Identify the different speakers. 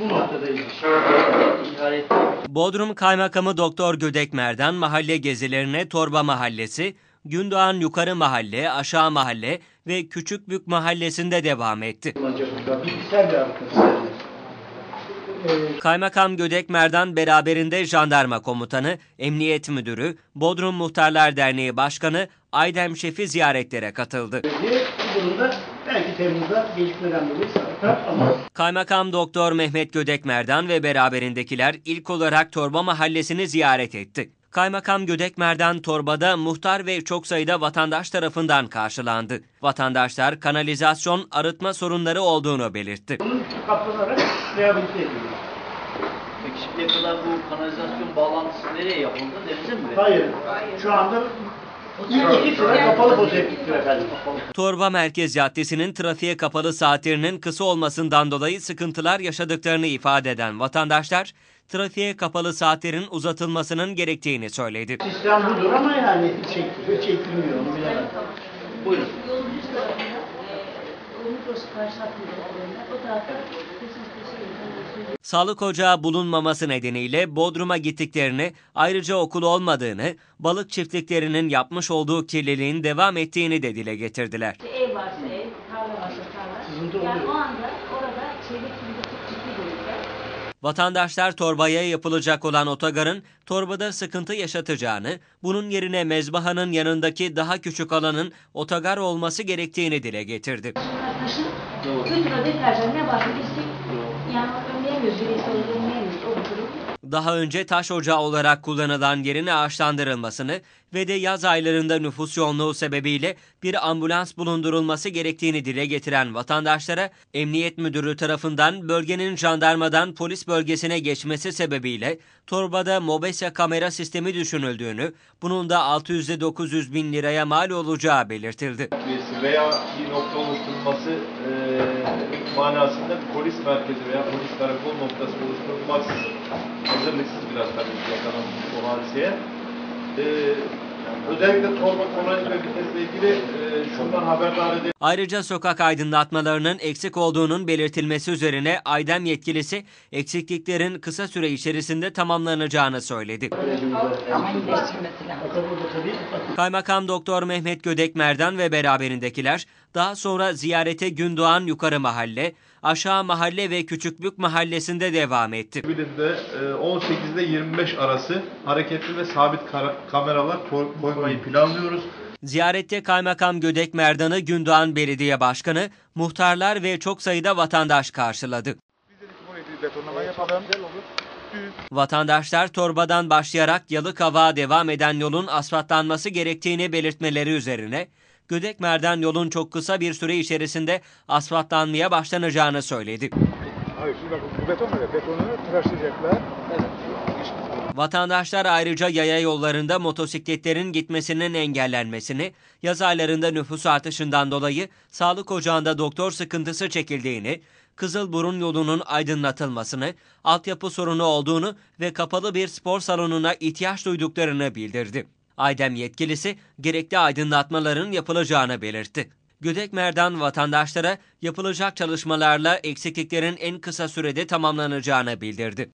Speaker 1: bu.
Speaker 2: İhale ettik.
Speaker 3: Bodrum Kaymakamı Doktor Gödek Merdan mahalle gezilerine Torba Mahallesi, Gündoğan Yukarı Mahalle, Aşağı Mahalle ve Küçükbük Mahallesi'nde devam etti.
Speaker 1: Ee,
Speaker 3: Kaymakam Gödek Merdan beraberinde jandarma komutanı, emniyet müdürü, Bodrum Muhtarlar Derneği Başkanı Aydem Şef'i ziyaretlere katıldı.
Speaker 1: bu durumda belki Temmuz'da gecikmeden dolayı sarkar ama
Speaker 3: Kaymakam Doktor Mehmet Gödek Merdan ve beraberindekiler ilk olarak Torba Mahallesi'ni ziyaret etti. Kaymakam Gödek Merdan Torba'da muhtar ve çok sayıda vatandaş tarafından karşılandı. Vatandaşlar kanalizasyon arıtma sorunları olduğunu belirtti.
Speaker 1: bunun kaplanarak rehabilite ediliyor.
Speaker 2: Peki şimdiye kadar bu kanalizasyon bağlantısı nereye yapıldı? Denize mi? verildi?
Speaker 1: Hayır, şu anda
Speaker 3: Torba Merkez Caddesi'nin trafiğe kapalı saatlerinin kısa olmasından dolayı sıkıntılar yaşadıklarını ifade eden vatandaşlar, trafiğe kapalı saatlerin uzatılmasının gerektiğini söyledi.
Speaker 1: Sistem budur ama yani onu bilemem.
Speaker 2: Buyurun.
Speaker 3: Sağlık ocağı bulunmaması nedeniyle Bodrum'a gittiklerini, ayrıca okul olmadığını, balık çiftliklerinin yapmış olduğu kirliliğin devam ettiğini de dile getirdiler.
Speaker 4: İşte ev varsa ev, tarla varsa tarla. Yani o anda orada boyutta.
Speaker 3: Vatandaşlar torbaya yapılacak olan otogarın torbada sıkıntı yaşatacağını, bunun yerine mezbahanın yanındaki daha küçük alanın otogar olması gerektiğini dile getirdi.
Speaker 4: Taşın
Speaker 2: Doğru.
Speaker 4: 40 lira deterjan ne varsa biz yani önleyemiyoruz. Bireysel önleyemiyoruz.
Speaker 3: Daha önce taş ocağı olarak kullanılan yerin ağaçlandırılmasını ve de yaz aylarında nüfus yoğunluğu sebebiyle bir ambulans bulundurulması gerektiğini dile getiren vatandaşlara Emniyet Müdürü tarafından bölgenin jandarmadan polis bölgesine geçmesi sebebiyle torbada mobese kamera sistemi düşünüldüğünü, bunun da 600 ile 900 bin liraya mal olacağı belirtildi.
Speaker 5: veya bir nokta oluşturulması e, manasında polis merkezi veya polis karakol noktası oluşturulmaksızın hazırlıksız biraz tabii yakalanmış o hadiseye. E, özellikle torba tonaj ve vitesle ilgili e, şundan haberdar edelim.
Speaker 3: Ayrıca sokak aydınlatmalarının eksik olduğunun belirtilmesi üzerine Aydem yetkilisi eksikliklerin kısa süre içerisinde tamamlanacağını söyledi. Kaymakam Doktor Mehmet Gödek Merdan ve beraberindekiler daha sonra ziyarete Gündoğan Yukarı Mahalle, Aşağı Mahalle ve Küçükbük Mahallesi'nde devam etti.
Speaker 5: Birinde e, 18 ile 25 arası hareketli ve sabit kameralar ko- koymayı planlıyoruz.
Speaker 3: Ziyarette Kaymakam Gödek Merdan'ı Gündoğan Belediye Başkanı, muhtarlar ve çok sayıda vatandaş karşıladı. Vatandaşlar torbadan başlayarak Yalıkavak'a devam eden yolun asfaltlanması gerektiğini belirtmeleri üzerine Gödek Merdan yolun çok kısa bir süre içerisinde asfaltlanmaya başlanacağını söyledi.
Speaker 6: Hayır şimdi bakın bu beton böyle. Betonu tıraşlayacaklar.
Speaker 3: Vatandaşlar ayrıca yaya yollarında motosikletlerin gitmesinin engellenmesini, yaz aylarında nüfus artışından dolayı sağlık ocağında doktor sıkıntısı çekildiğini, Kızılburun yolunun aydınlatılmasını, altyapı sorunu olduğunu ve kapalı bir spor salonuna ihtiyaç duyduklarını bildirdi. Aydem yetkilisi gerekli aydınlatmaların yapılacağını belirtti. Gödek Merdan vatandaşlara yapılacak çalışmalarla eksikliklerin en kısa sürede tamamlanacağını bildirdi.